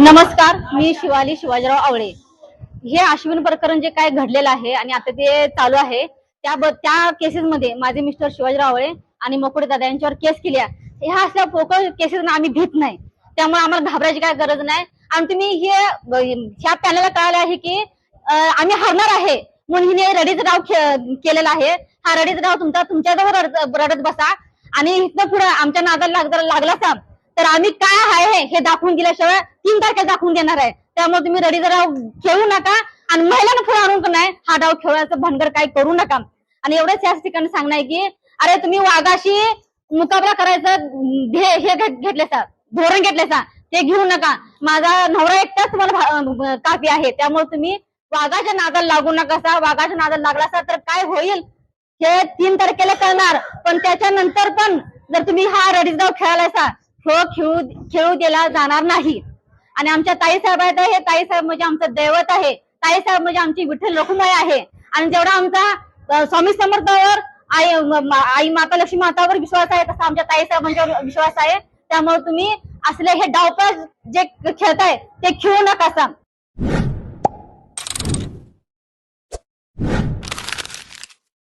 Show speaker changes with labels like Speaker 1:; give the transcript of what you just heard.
Speaker 1: नमस्कार मी शिवाली शिवाजीराव आवळे. हे अश्विन प्रकरण जे काय घडलेलं आहे आणि आता ते चालू आहे त्या त्या केसेसमध्ये माझे मिस्टर शिवाजीराव आवळे आणि मोकडे दादा यांच्यावर केस केली ह्या असल्या पोकळ केसेस आम्ही भीत नाही. त्यामुळे आम्हाला घाबरायची काय गरज नाही. आणि तुम्ही हे ह्या पॅनलला कळालं आहे की आम्ही हरणार आहे म्हणून हिने रडीच केलेला आहे. हा रडीच राव तुमचा तुमच्याजवळ रडत रडत बसा. आणि इथनं पुढे आमच्या नादाला लाग लागला असा तर आम्ही काय आहे हे दाखवून दिल्याशिवाय तीन तारखेला दाखवून देणार आहे. त्यामुळे तुम्ही रडी जरा खेळू नका आणि महिलांना पुढे आणून नाही. हा डाव खेळण्याचं भानगड काय करू नका. आणि एवढंच याच ठिकाणी सांगणार की अरे तुम्ही वाघाशी मुकाबला करायचं हे घेतले घेतलेसा धोरण घेतलेसा ते घेऊ नका. माझा नवरा एकटाच तुम्हाला काफी आहे. त्यामुळे तुम्ही वाघाच्या नादाला लागू नका सा वाघाच्या नादाला लागला असा तर काय होईल? हे तीन तारखेला कळणार. पण त्याच्यानंतर पण जर तुम्ही हा रडीचा डाव खेळायचा खेळ खेळू खेळू दिला जाणार नाही. आणि आमच्या ताई साहेब आहेत हे ताई साहेब म्हणजे आमचं दैवत आहे. ताई साहेब म्हणजे आमची विठ्ठल लोकमय आहे. आणि जेवढा आमचा स्वामी समर्थावर आई आई माता लक्ष्मी मातावर विश्वास आहे तसा आमच्या ताई म्हणजे विश्वास आहे. त्यामुळे तुम्ही असले हे डावपास जे खेळताय ते खेळू नका